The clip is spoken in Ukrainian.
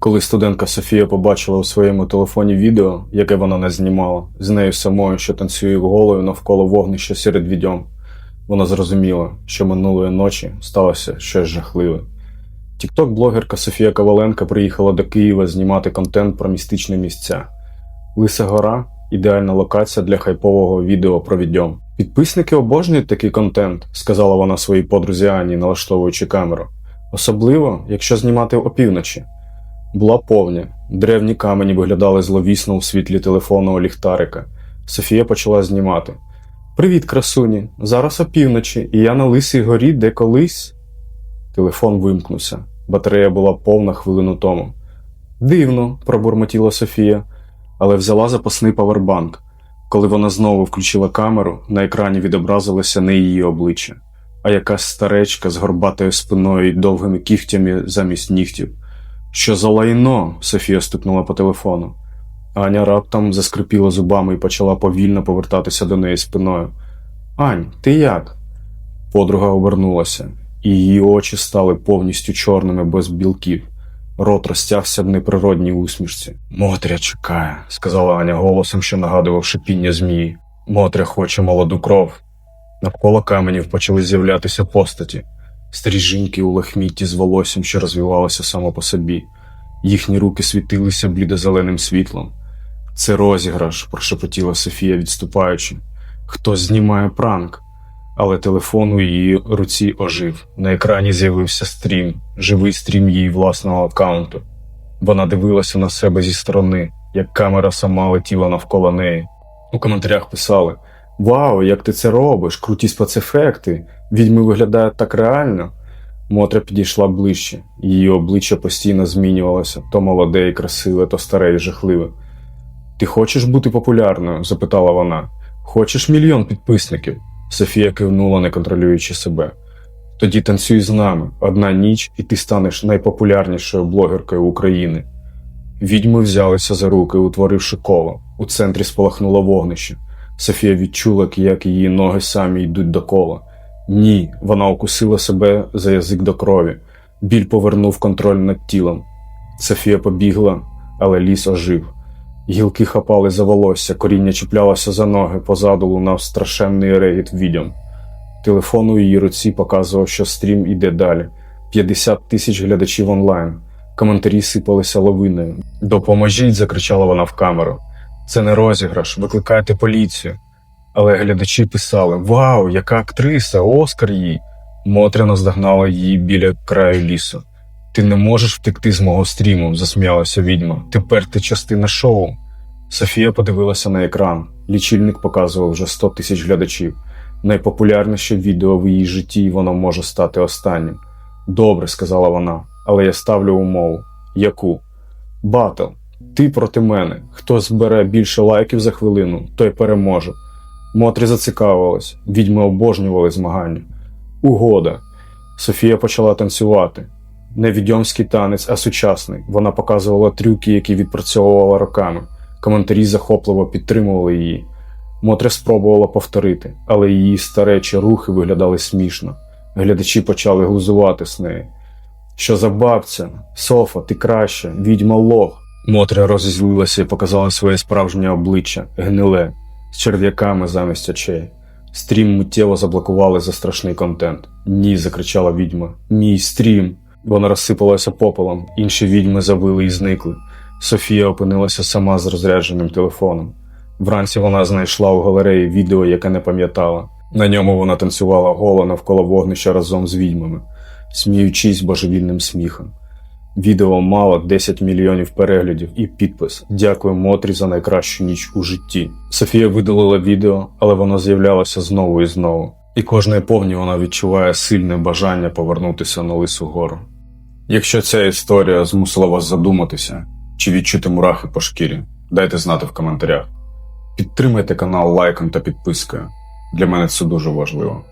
Коли студентка Софія побачила у своєму телефоні відео, яке вона не знімала, з нею самою, що танцює голою навколо вогнища серед відьом, вона зрозуміла, що минулої ночі сталося щось жахливе. Тікток-блогерка Софія Коваленка приїхала до Києва знімати контент про містичні місця. Лиса Гора ідеальна локація для хайпового відео про відьом. Підписники обожнюють такий контент, сказала вона своїй подрузі Ані, налаштовуючи камеру. Особливо, якщо знімати опівночі. Була повня, древні камені виглядали зловісно у світлі телефонного ліхтарика. Софія почала знімати. Привіт, красуні! Зараз опівночі, і я на лисій горі, де колись. Телефон вимкнувся. Батарея була повна хвилину тому. Дивно, пробурмотіла Софія, але взяла запасний павербанк. Коли вона знову включила камеру, на екрані відобразилося не її обличчя, а якась старечка з горбатою спиною і довгими кігтями замість нігтів. Що за лайно? Софія стукнула по телефону. Аня раптом заскрипіла зубами і почала повільно повертатися до неї спиною. Ань, ти як? Подруга обернулася, і її очі стали повністю чорними без білків. Рот розтягся в неприродній усмішці. Мотря чекає, сказала Аня голосом, що нагадував шипіння змії. Мотря хоче молоду кров. Навколо каменів почали з'являтися постаті, старі жінки у лахмітті з волоссям, що розвивалося само по собі. Їхні руки світилися блідозеленим світлом. Це розіграш, прошепотіла Софія, відступаючи. Хтось знімає пранк. Але телефон у її руці ожив. На екрані з'явився стрім, живий стрім її власного аккаунту. Вона дивилася на себе зі сторони, як камера сама летіла навколо неї. У коментарях писали: Вау, як ти це робиш! Круті спецефекти! Відьми виглядають так реально. Мотря підійшла ближче, її обличчя постійно змінювалося то молоде і красиве, то старе і жахливе. Ти хочеш бути популярною? запитала вона. Хочеш мільйон підписників? Софія кивнула, не контролюючи себе. Тоді танцюй з нами одна ніч, і ти станеш найпопулярнішою блогеркою України. Відьми взялися за руки, утворивши коло. У центрі спалахнуло вогнище. Софія відчула, як її ноги самі йдуть до кола. Ні, вона укусила себе за язик до крові. Біль повернув контроль над тілом. Софія побігла, але ліс ожив. Гілки хапали за волосся, коріння чіплялося за ноги, позаду лунав страшенний регіт відьом. Телефон у її руці показував, що стрім іде далі. 50 тисяч глядачів онлайн. Коментарі сипалися лавиною. Допоможіть, закричала вона в камеру. Це не розіграш, викликайте поліцію. Але глядачі писали: Вау, яка актриса, Оскар їй! Мотря наздогнала її біля краю лісу. Ти не можеш втекти з мого стріму, засміялася відьма. Тепер ти частина шоу. Софія подивилася на екран. Лічильник показував вже 100 тисяч глядачів. Найпопулярніше відео в її житті, воно може стати останнім. Добре, сказала вона, але я ставлю умову. Яку? Батл. Ти проти мене. Хто збере більше лайків за хвилину, той переможе. Мотрі зацікавилась, відьми обожнювали змагання. Угода. Софія почала танцювати. Не відьомський танець, а сучасний. Вона показувала трюки, які відпрацьовувала роками. Коментарі захопливо підтримували її. Мотря спробувала повторити, але її старечі рухи виглядали смішно. Глядачі почали глузувати з неї. Що за бабця? Софа, ти краща, відьма лох. Мотря розізлилася і показала своє справжнє обличчя, гниле, з черв'яками замість очей. Стрім миттєво заблокували за страшний контент. Ні, закричала відьма. Мій стрім. Вона розсипалася попелом, інші відьми завили і зникли. Софія опинилася сама з розрядженим телефоном. Вранці вона знайшла у галереї відео, яке не пам'ятала. На ньому вона танцювала голо навколо вогнища разом з відьмами, сміючись божевільним сміхом. Відео мало 10 мільйонів переглядів і підпис Дякую Мотрі за найкращу ніч у житті. Софія видалила відео, але воно з'являлося знову і знову. І кожної повні вона відчуває сильне бажання повернутися на лису гору. Якщо ця історія змусила вас задуматися чи відчути мурахи по шкірі, дайте знати в коментарях. Підтримайте канал лайком та підпискою. Для мене це дуже важливо.